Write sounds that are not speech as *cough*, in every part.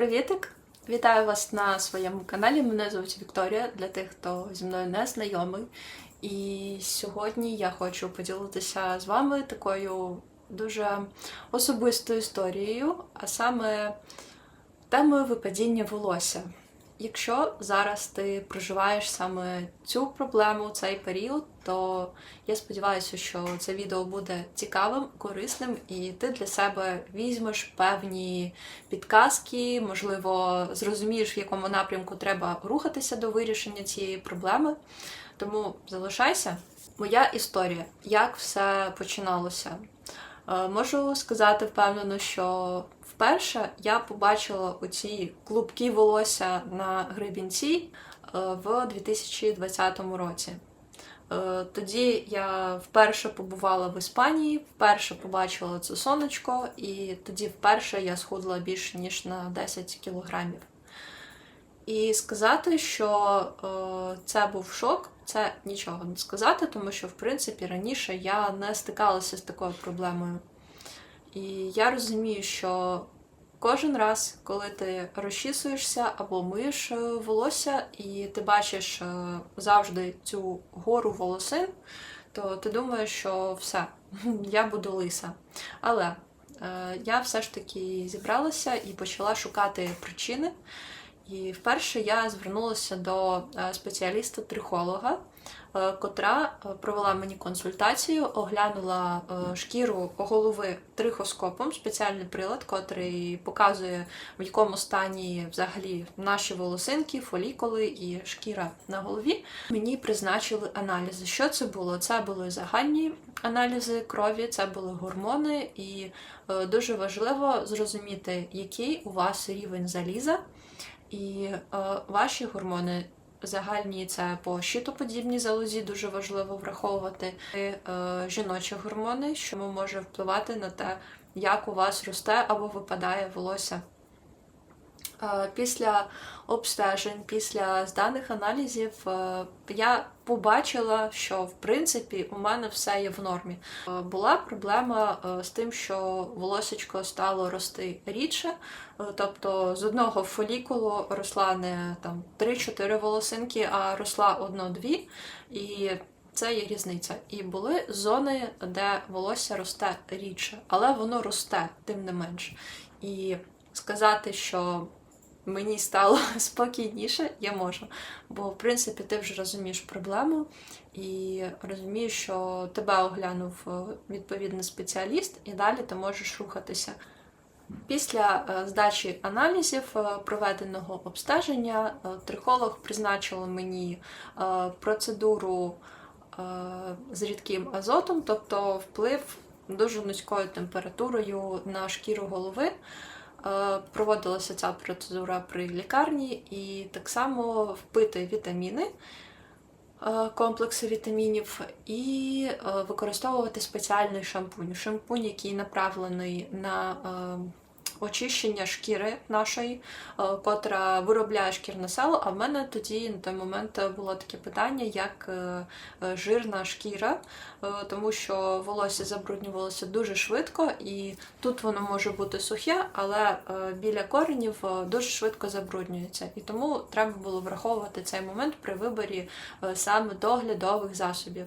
Привітик! Вітаю вас на своєму каналі. Мене звуть Вікторія для тих, хто зі мною не знайомий. І сьогодні я хочу поділитися з вами такою дуже особистою історією, а саме темою випадіння волосся. Якщо зараз ти проживаєш саме цю проблему, цей період, то я сподіваюся, що це відео буде цікавим, корисним, і ти для себе візьмеш певні підказки, можливо, зрозумієш, в якому напрямку треба рухатися до вирішення цієї проблеми. Тому залишайся. Моя історія, як все починалося. Е, Можу сказати впевнено, що вперше я побачила оці клубки волосся на гребінці е, в 2020 році. Е, Тоді я вперше побувала в Іспанії, вперше побачила це сонечко, і тоді вперше я схудла більше ніж на 10 кілограмів. І сказати, що е, це був шок, це нічого не сказати, тому що, в принципі, раніше я не стикалася з такою проблемою. І я розумію, що кожен раз, коли ти розчісуєшся або миєш е, волосся, і ти бачиш е, завжди цю гору волосин, то ти думаєш, що все, *laughs* я буду лиса. Але е, я все ж таки зібралася і почала шукати причини. І вперше я звернулася до е, спеціаліста-трихолога, е, котра е, провела мені консультацію, оглянула шкіру голови трихоскопом, спеціальний прилад, котрий показує, в якому стані взагалі наші волосинки, фолікули і шкіра на голові. Мені призначили аналізи. Що це було? Це були загальні аналізи крові, це були гормони, і дуже важливо зрозуміти, який у вас рівень заліза. І е, ваші гормони загальні це по щитоподібній залозі, дуже важливо враховувати І, е, жіночі гормони, що може впливати на те, як у вас росте або випадає волосся. Е, Після обстежень, після зданих аналізів, е, я побачила, що в принципі у мене все є в нормі. Е, Була проблема з тим, що волосечко стало рости рідше, тобто з одного фолікулу росла не там 3-4 волосинки, а росла одно-дві. І це є різниця. І були зони, де волосся росте рідше, але воно росте, тим не менш. І сказати, що мені стало *laughs* спокійніше, я можу. Бо, в принципі, ти вже розумієш проблему і розумієш, що тебе оглянув е, відповідний спеціаліст, і далі ти можеш рухатися. Після е, здачі аналізів е, проведеного обстеження трихолог призначила мені процедуру з рідким азотом, тобто вплив дуже низькою температурою на шкіру голови. Е, Проводилася ця процедура при лікарні, і так само впити вітаміни, е, комплекси вітамінів, і е, використовувати спеціальний шампунь. Шампунь, який направлений на очищення шкіри нашої, е, котра виробляє шкірне сало. А в мене тоді на той момент було таке питання, як е, е, жирна шкіра, тому що волосся забруднювалося дуже швидко, і тут воно може бути сухе, але біля коренів дуже швидко забруднюється. І тому треба було враховувати цей момент при виборі саме доглядових засобів.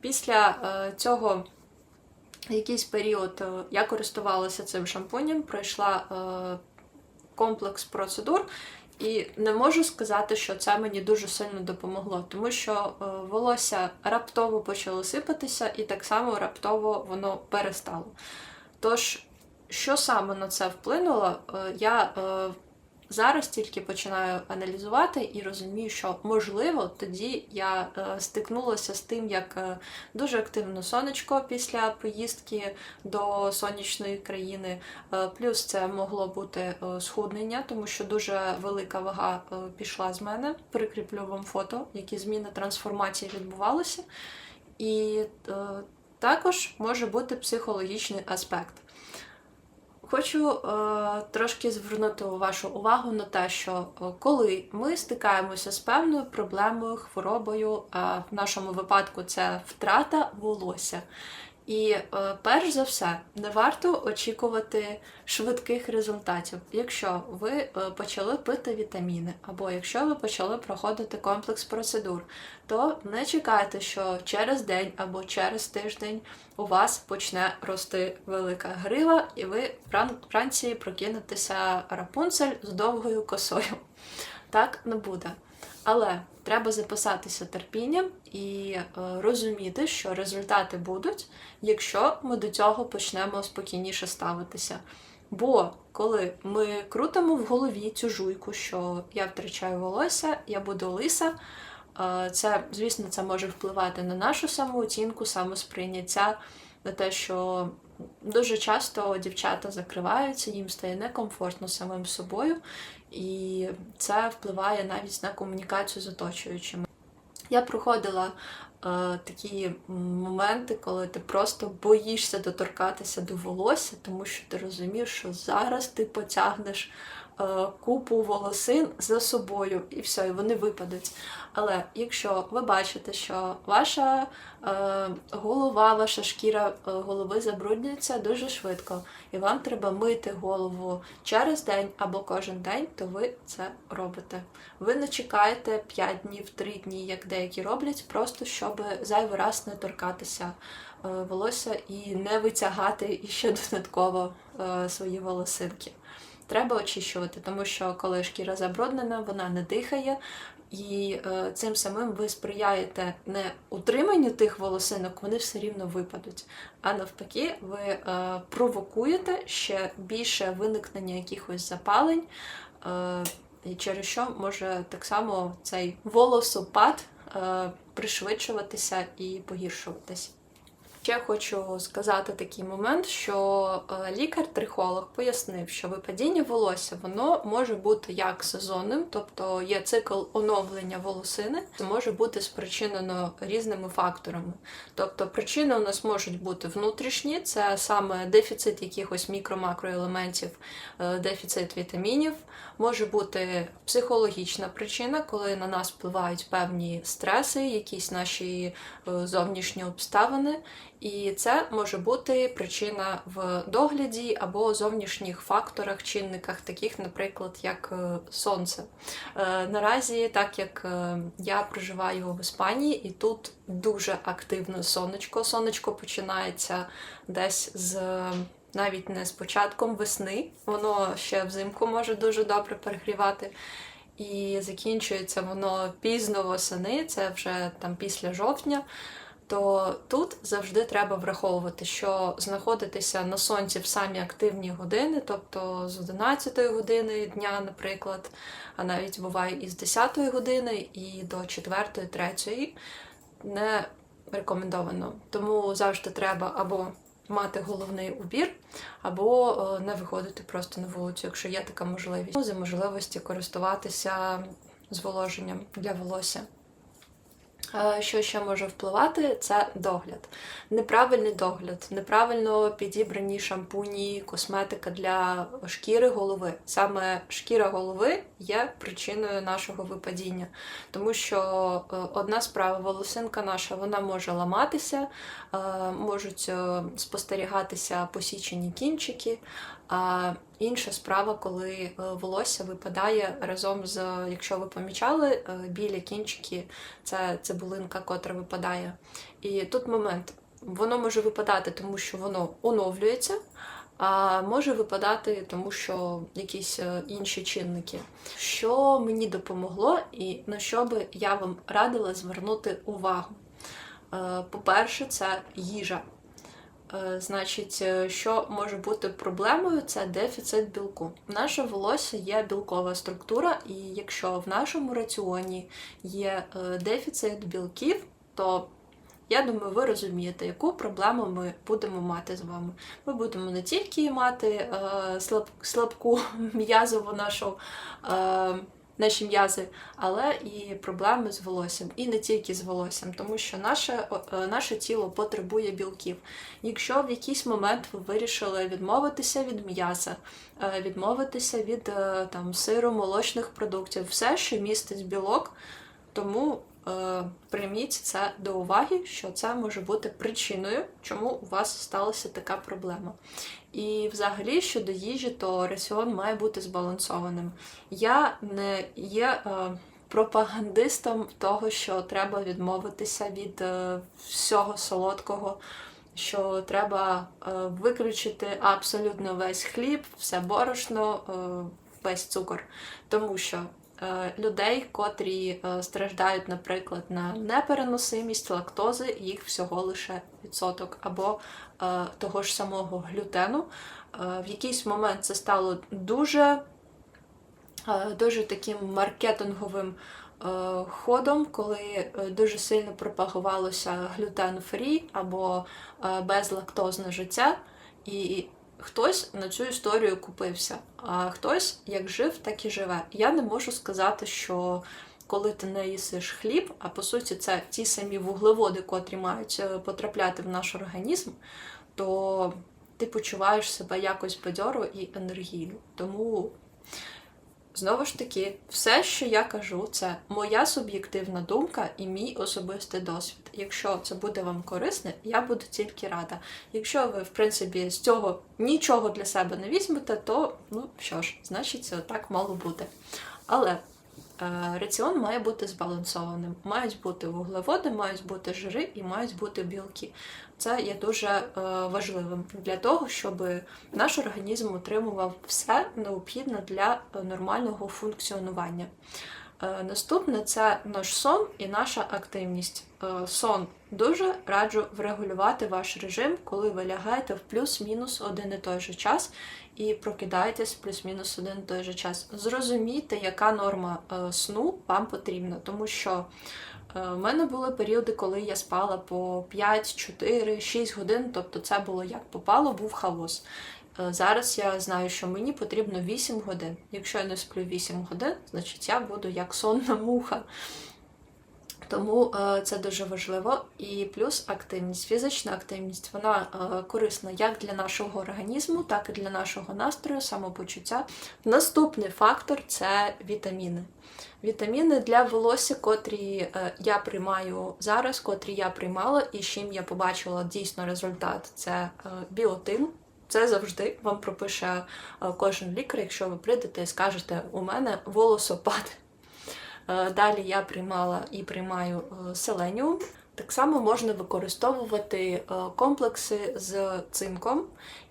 Після цього якийсь період е, я користувалася цим шампунем, пройшла е, комплекс процедур, і не можу сказати, що це мені дуже сильно допомогло, тому що е, волосся раптово почало сипатися, і так само раптово воно перестало. Тож, що саме на це вплинуло, я зараз тільки починаю аналізувати і розумію, що можливо тоді я е, стикнулася з тим, як е, дуже активно сонечко після поїздки до сонячної країни. Е, Плюс це могло бути схуднення, тому що дуже велика вага пішла з мене. Прикріплю вам фото, які зміни трансформації відбувалися. І також може бути психологічний аспект. Хочу е, трошки звернути вашу увагу на те, що е, коли ми стикаємося з певною проблемою, хворобою, е, в нашому випадку це втрата волосся. І е, перш за все, не варто очікувати швидких результатів. Якщо ви е, почали пити вітаміни, або якщо ви почали проходити комплекс процедур, то не чекайте, що через день або через тиждень у вас почне рости велика грива, і ви вран- вранці прокинетеся рапунцель з довгою косою. Так не буде. Але треба записатися терпінням і е, розуміти, що результати будуть, якщо ми до цього почнемо спокійніше ставитися. Бо коли ми крутимо в голові цю жуйку, що я втрачаю волосся, я буду лиса, е, це, звісно, це може впливати на нашу самооцінку, самосприйняття, на те, що дуже часто дівчата закриваються, їм стає некомфортно самим собою, і це впливає навіть на комунікацію з оточуючими. Я проходила е, такі моменти, коли ти просто боїшся доторкатися до волосся, тому що ти розумієш, що зараз ти потягнеш купу волосин за собою, і все, і вони випадуть. Але якщо ви бачите, що ваша е, голова, ваша шкіра е, голови забруднюється дуже швидко, і вам треба мити голову через день або кожен день, то ви це робите. Ви не чекаєте 5 днів, 3 дні, як деякі роблять, просто щоб зайвий раз не торкатися е, волосся і не витягати іще додатково е, свої волосинки. Треба очищувати, тому що коли шкіра забруднена, вона не дихає, і е, цим самим ви сприяєте не утриманню тих волосинок, вони все рівно випадуть. А навпаки, ви е, провокуєте ще більше виникнення якихось запалень, е, і через що може так само цей волосопад е, пришвидшуватися і погіршуватись. Ще хочу сказати такий момент, що е, лікар-трихолог пояснив, що випадіння волосся воно може бути як сезонним, тобто є цикл оновлення волосини, це може бути спричинено різними факторами. Тобто причини у нас можуть бути внутрішні, це саме дефіцит якихось мікро-макроелементів, е, дефіцит вітамінів. Може бути психологічна причина, коли на нас впливають певні стреси, якісь наші е, зовнішні обставини. І це може бути причина в догляді або зовнішніх факторах, чинниках, таких, наприклад, як е, сонце. Е, Наразі, так як я проживаю в Іспанії, і тут дуже активно сонечко. Сонечко починається десь з. Навіть не з початком весни, воно ще взимку може дуже добре перегрівати. І закінчується воно пізно восени, це вже там після жовтня то тут завжди треба враховувати, що знаходитися на сонці в самі активні години, тобто з 11 години дня, наприклад, а навіть буває і з 10 години, і до 4-3 не рекомендовано. Тому завжди треба або мати головний убір, або е, не виходити просто на вулицю, якщо є така можливість. За можливості користуватися зволоженням для волосся. Е, Що ще може впливати, це догляд. Неправильний догляд, неправильно підібрані шампуні, косметика для шкіри голови. Саме шкіра голови є причиною нашого випадіння, тому що е, одна справа, волосинка наша, вона може ламатися, можуть е, спостерігатися посічені кінчики. А інша справа, коли е, волосся випадає разом з, якщо ви помічали, е, білі кінчики це цибулинка, котра випадає. І тут момент. Воно може випадати, тому що воно оновлюється, а може випадати, тому що якісь е, інші чинники. Що мені допомогло, і на що би я вам радила звернути увагу? Е, По-перше, це їжа. Е, Значить, е, що може бути проблемою, це дефіцит білку. Наше волосся є білкова структура, і якщо в нашому раціоні є дефіцит білків, то я думаю, ви розумієте, яку проблему ми будемо мати з вами. Ми будемо не тільки мати е, слаб, слабку *laughs* м'язову нашу. Е, Наші м'язи, але і проблеми з волоссям, і не тільки з волоссям, тому що наше, е, наше тіло потребує білків. Якщо в якийсь момент ви вирішили відмовитися від м'яса, е, відмовитися від е, там сиру, молочних продуктів, все, що містить білок, тому прийміть це до уваги, що це може бути причиною, чому у вас сталася така проблема. І взагалі щодо їжі, то раціон має бути збалансованим. Я не є е, пропагандистом того, що треба відмовитися від е, всього солодкого, що треба е, виключити абсолютно весь хліб, все борошно, е, весь цукор. Тому що е, людей, котрі е, страждають, наприклад, на непереносимість лактози, їх всього лише відсоток, або е, того ж самого глютену. Е, В якийсь момент це стало дуже, е, дуже таким маркетинговим е, ходом, коли е, дуже сильно пропагувалося глютен-фрі або е, безлактозне життя. І хтось на цю історію купився, а хтось як жив, так і живе. Я не можу сказати, що коли ти не їсиш хліб, а по суті, це ті самі вуглеводи, котрі мають е, потрапляти в наш організм, то ти почуваєш себе якось бадьоро і енергійно. Тому, знову ж таки, все, що я кажу, це моя суб'єктивна думка і мій особистий досвід. Якщо це буде вам корисне, я буду тільки рада. Якщо ви, в принципі, з цього нічого для себе не візьмете, то ну що ж, значить, це отак мало бути. Але раціон має бути збалансованим. Мають бути вуглеводи, мають бути жири і мають бути білки. Це є дуже е, важливим для того, щоб наш організм отримував все необхідне для е, нормального функціонування. Е, Наступне це наш сон і наша активність. Е, Сон дуже раджу врегулювати ваш режим, коли ви лягаєте в плюс-мінус один і той же час і прокидаєтесь в плюс-мінус один і той же час. Зрозумійте, яка норма е, сну вам потрібна, тому що в мене були періоди, коли я спала по 5, 4, 6 годин, тобто це було як попало, був хаос. Е, Зараз я знаю, що мені потрібно 8 годин. Якщо я не сплю 8 годин, значить я буду як сонна муха. Тому е, це дуже важливо. І плюс активність, фізична активність, вона е, корисна як для нашого організму, так і для нашого настрою, самопочуття. Наступний фактор це вітаміни. Вітаміни для волосся, котрі я приймаю зараз, котрі я приймала, і з чим я побачила дійсно результат. Це біотин. Це завжди вам пропише е, кожен лікар, якщо ви прийдете і скажете, у мене волосопад. Е, Далі я приймала і приймаю е, селеніум. Так само можна використовувати комплекси з цинком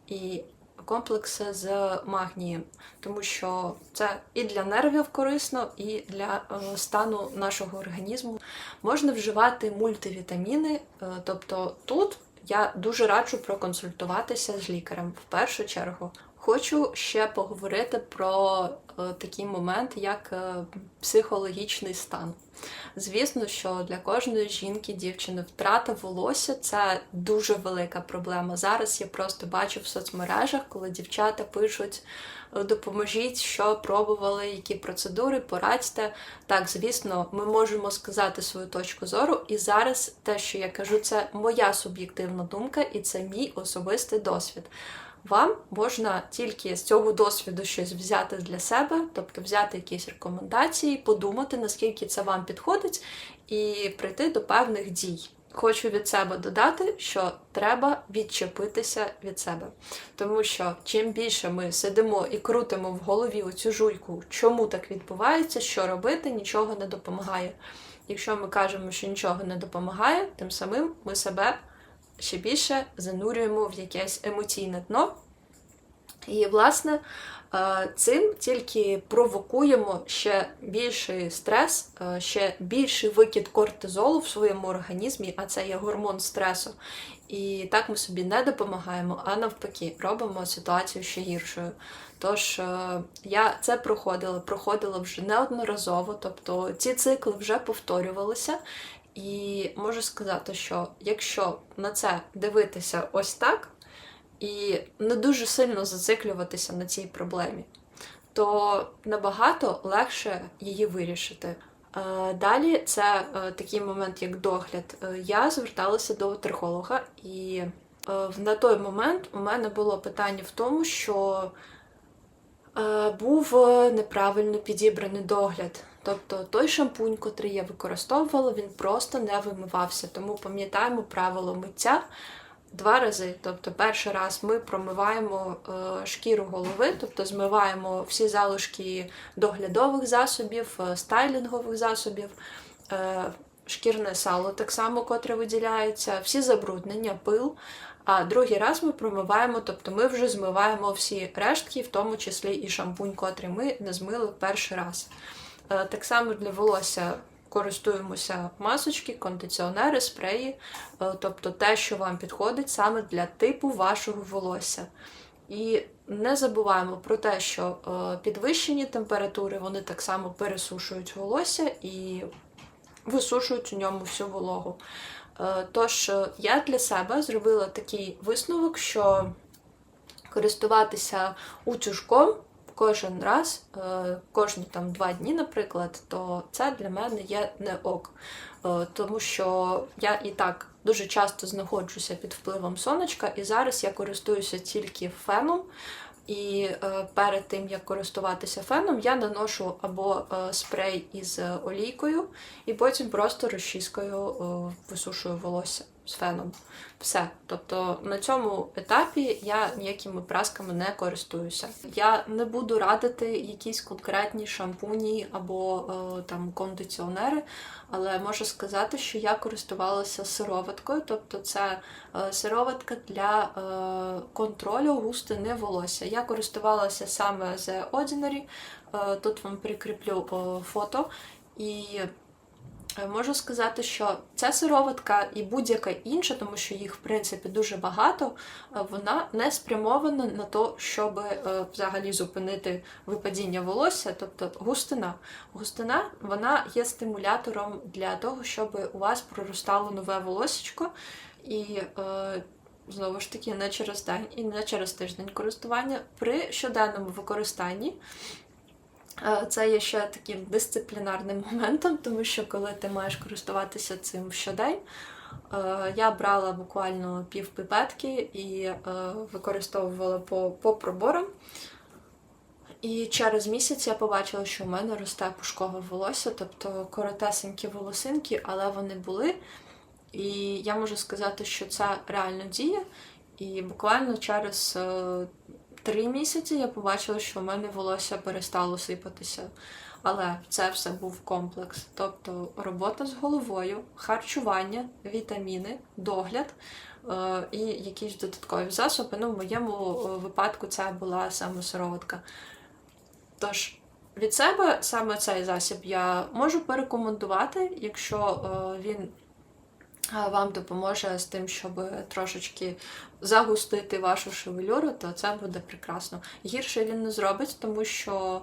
і комплекси з магнієм, тому що це і для нервів корисно, і для стану нашого організму. Можна вживати мультивітаміни, тобто тут я дуже раджу проконсультуватися з лікарем в першу чергу. Хочу ще поговорити про е, такий момент, як е, психологічний стан. Звісно, що для кожної жінки, дівчини, втрата волосся це дуже велика проблема. Зараз я просто бачу в соцмережах, коли дівчата пишуть е, допоможіть, що пробували, які процедури, порадьте. Так, звісно, ми можемо сказати свою точку зору. І зараз те, що я кажу, це моя суб'єктивна думка, і це мій особистий досвід. Вам можна тільки з цього досвіду щось взяти для себе, тобто взяти якісь рекомендації, подумати, наскільки це вам підходить, і прийти до певних дій. Хочу від себе додати, що треба відчепитися від себе. Тому що чим більше ми сидимо і крутимо в голові оцю жуйку, чому так відбувається, що робити, нічого не допомагає. Якщо ми кажемо, що нічого не допомагає, тим самим ми себе ще більше занурюємо в якесь емоційне дно. І, власне, е, цим тільки провокуємо ще більший стрес, е, ще більший викид кортизолу в своєму організмі, а це є гормон стресу. І так ми собі не допомагаємо, а навпаки, робимо ситуацію ще гіршою. Тож е, я це проходила, проходила вже неодноразово, тобто ці цикли вже повторювалися. І можу сказати, що якщо на це дивитися ось так, і не дуже сильно зациклюватися на цій проблемі, то набагато легше її вирішити. Е, Далі це е, такий момент, як догляд. Е, Я зверталася до трихолога, і на той момент у мене було питання в тому, що був неправильно підібраний догляд. Тобто той шампунь, котрий я використовувала, він просто не вимивався. Тому пам'ятаємо правило миття два рази. Тобто, перший раз ми промиваємо е, шкіру голови, тобто змиваємо всі залишки доглядових засобів, е, стайлінгових засобів. е, Шкірне сало так само, котре виділяється, всі забруднення, пил. А другий раз ми промиваємо, тобто ми вже змиваємо всі рештки, в тому числі і шампунь, котрий ми не змили перший раз. Е, Так само для волосся користуємося масочки, кондиціонери, спреї, е, тобто те, що вам підходить саме для типу вашого волосся. І не забуваємо про те, що е, підвищені температури вони так само пересушують волосся і висушують у ньому всю вологу. Тож я для себе зробила такий висновок, що користуватися утюжком кожен раз, е, кожні там два дні, наприклад, то це для мене є не ок. Е, Тому що я і так дуже часто знаходжуся під впливом сонечка, і зараз я користуюся тільки феном. І е, перед тим як користуватися феном, я наношу або спрей із олійкою, і потім просто розчіскою висушую волосся з феном. Все. Тобто на цьому етапі я ніякими прасками не користуюся. Я не буду радити якісь конкретні шампуні або е, там кондиціонери, але можу сказати, що я користувалася сироваткою, тобто це е, сироватка для е, контролю густини волосся. Я користувалася саме The Ordinary, е, тут вам прикріплю е, фото. І Можу сказати, що ця сироватка і будь-яка інша, тому що їх в принципі дуже багато, е, вона не спрямована на те, щоб е, взагалі зупинити випадіння волосся, тобто густина. Густина вона є стимулятором для того, щоб у вас проростало нове волосечко, і е, знову ж таки не через день і не через тиждень користування при щоденному використанні. Е, Це є ще таким дисциплінарним моментом, тому що коли ти маєш користуватися цим щодень, е, я брала буквально пів пипетки і е, використовувала по, по проборам. І через місяць я побачила, що в мене росте пушкове волосся, тобто коротесенькі волосинки, але вони були. І я можу сказати, що це реально діє. І буквально через три місяці я побачила, що в мене волосся перестало сипатися. Але це все був комплекс. Тобто робота з головою, харчування, вітаміни, догляд е, і якісь додаткові засоби. Ну, в моєму е, випадку це була саме сироватка. Тож, від себе саме цей засіб я можу порекомендувати, якщо е, він вам допоможе з тим, щоб трошечки загустити вашу шевелюру, то це буде прекрасно. Гірше він не зробить, тому що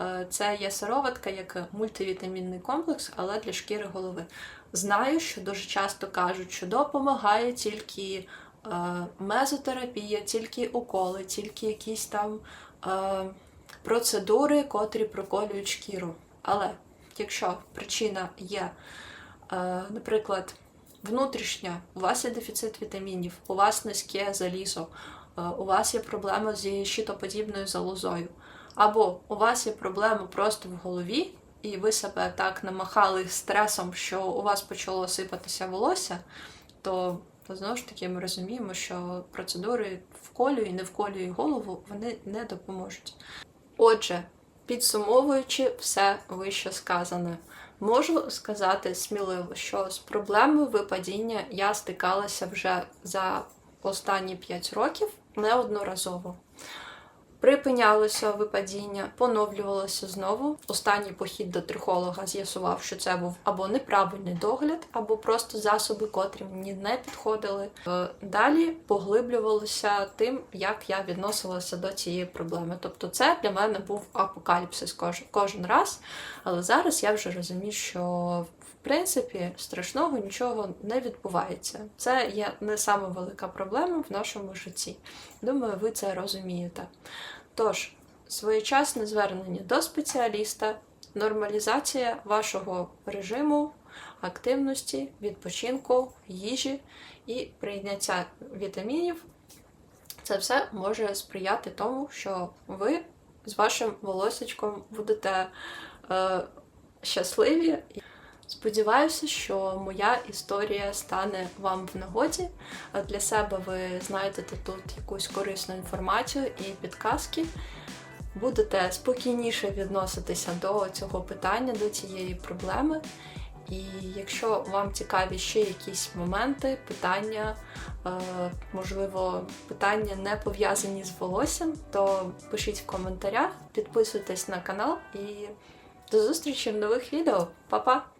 е, це є сироватка як мультивітамінний комплекс, але для шкіри голови. Знаю, що дуже часто кажуть, що допомагає тільки е, мезотерапія, тільки уколи, тільки якісь там е, процедури, котрі проколюють шкіру. Але якщо причина є, наприклад, внутрішня, у вас є дефіцит вітамінів, у вас низьке залізо, е, у вас є проблема зі щитоподібною залозою, або у вас є проблема просто в голові, і ви себе так намахали стресом, що у вас почало сипатися волосся, то знову ж таки ми розуміємо, що процедури вколюю і не вколюю голову, вони не допоможуть. Отже, підсумовуючи все вище сказане, можу сказати сміливо, що з проблемою випадіння я стикалася вже за останні 5 років неодноразово. Припинялося випадіння, поновлювалося знову. Останній похід до трихолога з'ясував, що це був або неправильний догляд, або просто засоби, котрі мені не підходили. Е, Далі поглиблювалося тим, як я відносилася до цієї проблеми. Тобто, це для мене був апокаліпсис кожен, раз. Але зараз я вже розумію, що в принципі страшного нічого не відбувається. Це є не саме велика проблема в нашому житті. Думаю, ви це розумієте. Тож, своєчасне звернення до спеціаліста, нормалізація вашого режиму, активності, відпочинку, їжі і прийняття вітамінів. Це все може сприяти тому, що ви з вашим волосечком будете е, щасливі. Сподіваюся, що моя історія стане вам в нагоді. Для себе ви знайдете тут якусь корисну інформацію і підказки. Будете спокійніше відноситися до цього питання, до цієї проблеми. І якщо вам цікаві ще якісь моменти, питання, е, можливо, питання не пов'язані з волоссям, то пишіть в коментарях, підписуйтесь на канал і до зустрічі в нових відео. Па-па!